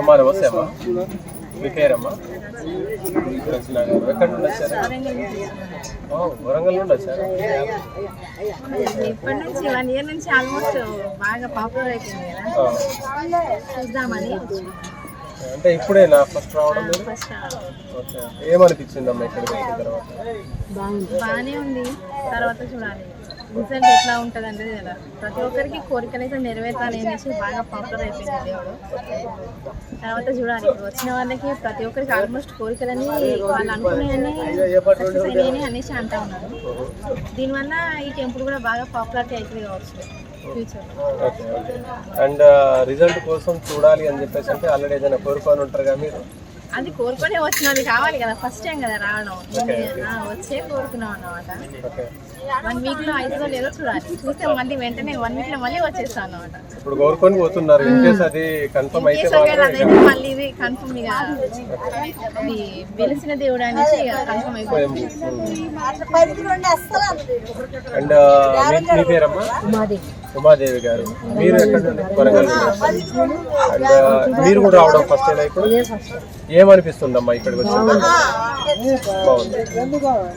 అమ్మా నమస్తే అమ్మా మీ పేరమ్మా ఎక్కడ నుండి వచ్చారు? వరంగల్ నుండి వచ్చారు? ఇప్పటి నుంచి వన్ ఇయర్ నుంచి ఆల్మోస్ట్ బాగా పాపులర్ అయిపోయింది కదా. ఆ, చూద్దామని. అంటే ఇప్పుడే నా ఫస్ట్ రావడం మీరు ఫస్ట్ ఓకే. ఏమనిపించింది అమ్మా ఇక్కడికి వచ్చిన తర్వాత? బాగానే ఉంది. తర్వాత చూడాలి. రిజల్ట్ ఎట్లా ఉంటుంది అంటే కదా ప్రతి ఒక్కరికి కోరికలు అయితే నెరవేర్తాను అనేసి బాగా పాపులర్ అయిపోయింది దేవుడు తర్వాత చూడాలి ఇప్పుడు వచ్చిన వాళ్ళకి ప్రతి ఒక్కరికి ఆల్మోస్ట్ కోరికలని వాళ్ళు అనుకునేవన్నీ సక్సెస్ అయినాయని అనేసి అంటా ఉన్నారు. దీనివల్ల ఈ టెంపుల్ కూడా బాగా పాపులారిటీ అవుతుంది కావచ్చు అండ్ రిజల్ట్ uh, కోసం చూడాలి అని చెప్పేసి అంటే ఆల్రెడీ ఏదైనా కోరుకొని ఉంటారు కదా మీరు? అది కోరుకునే వచ్చిన వాళ్ళు కావాలి కదా ఫస్ట్ టైం కదా రావడం. వచ్చే కోరుకున్నాం అన్నమాట. వన్ వీక్లో అవుతుందో లేదో చూడాలి. చూస్తే మళ్ళీ వెంటనే వన్ వీక్లో మళ్ళీ వచ్చేస్తాం అన్నమాట. ఇప్పుడు కోరుకొని పోతున్నారు ఇన్ కేస్ అది కన్ఫర్మ్ అయితే ఒకవేళ అదైతే మళ్ళీ ఇది కన్ఫర్మ్ ఇక ఇది వెలిసిన దేవుడు అనేసి కన్ఫర్మ్ అయిపోయింది అండ్ మీ పేరమ్మా? ఉమాదేవి గారు మీరు ఎక్కడ నుండి అండ్ uh, మీరు కూడా రావడం ఫస్ట్ టైం ఇప్పుడు? ఏమనిపిస్తుందమ్మా ఇక్కడికి వచ్చిన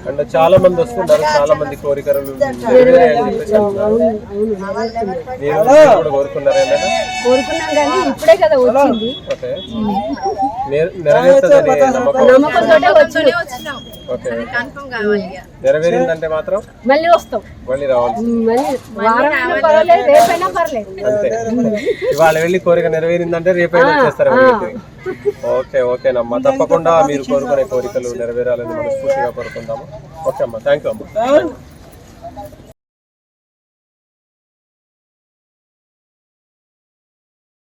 అండ్ చాలా మంది వస్తుంటారు చాలా మంది కోరికలు కోరుకున్నారా కోరుకున్నాం కానీ ఇప్పుడే కదా వచ్చింది నెరవేరిందంటే మాత్రం మళ్ళీ వస్తాం మళ్ళీ రావాలి అంతే ఇవాళ వెళ్ళి కోరిక నెరవేరిందంటే రేపైనా వీళ్ళకి. ఓకే ఓకేనమ్మా తప్పకుండా మీరు కోరుకునే కోరికలు నెరవేరాలని మనస్ఫూర్తిగా కోరుకుందాము. ఓకే అమ్మా థ్యాంక్ యూ అమ్మా.